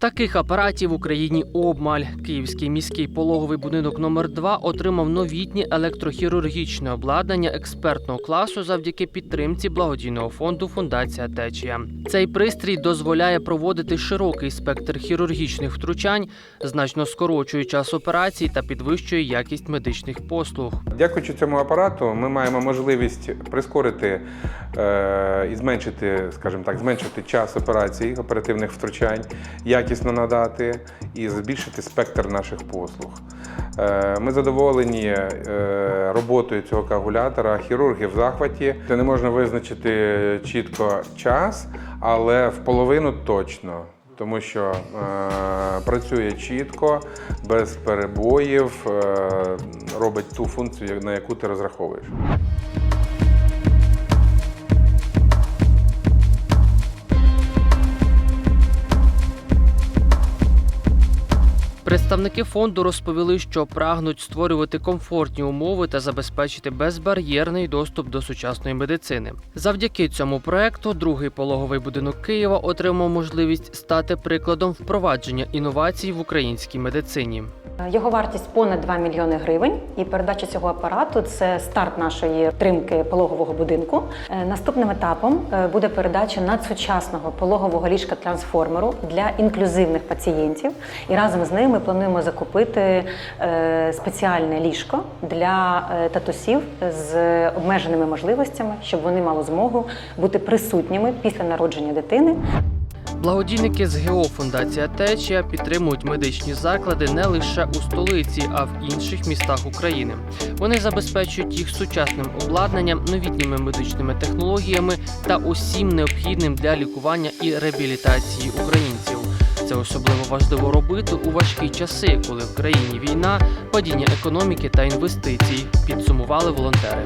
Таких апаратів в Україні обмаль. Київський міський пологовий будинок номер 2 отримав новітнє електрохірургічне обладнання експертного класу завдяки підтримці благодійного фонду Фундація Течія. Цей пристрій дозволяє проводити широкий спектр хірургічних втручань, значно скорочує час операцій та підвищує якість медичних послуг. Дякуючи цьому апарату, ми маємо можливість прискорити е, і зменшити, скажімо так, зменшити час операцій, оперативних втручань, якісно надати і збільшити спектр наших послуг. Е, ми задоволені е, роботою цього коагулятора. Хірурги в захваті. Не можна визначити чітко час, але в половину точно. Тому що е, працює чітко, без перебоїв, е, робить ту функцію, на яку ти розраховуєш. Представники фонду розповіли, що прагнуть створювати комфортні умови та забезпечити безбар'єрний доступ до сучасної медицини. Завдяки цьому проекту другий пологовий будинок Києва отримав можливість стати прикладом впровадження інновацій в українській медицині. Його вартість понад 2 мільйони гривень, і передача цього апарату це старт нашої тримки пологового будинку. Е, Наступним етапом е, буде передача надсучасного пологового ліжка трансформеру для інклюзивних пацієнтів. І разом з ним ми плануємо закупити е, спеціальне ліжко для е, татусів з обмеженими можливостями, щоб вони мали змогу бути присутніми після народження дитини. Благодійники з ГО Фундація Течія підтримують медичні заклади не лише у столиці, а в інших містах України. Вони забезпечують їх сучасним обладнанням, новітніми медичними технологіями та усім необхідним для лікування і реабілітації українців. Це особливо важливо робити у важкі часи, коли в країні війна, падіння економіки та інвестицій, підсумували волонтери.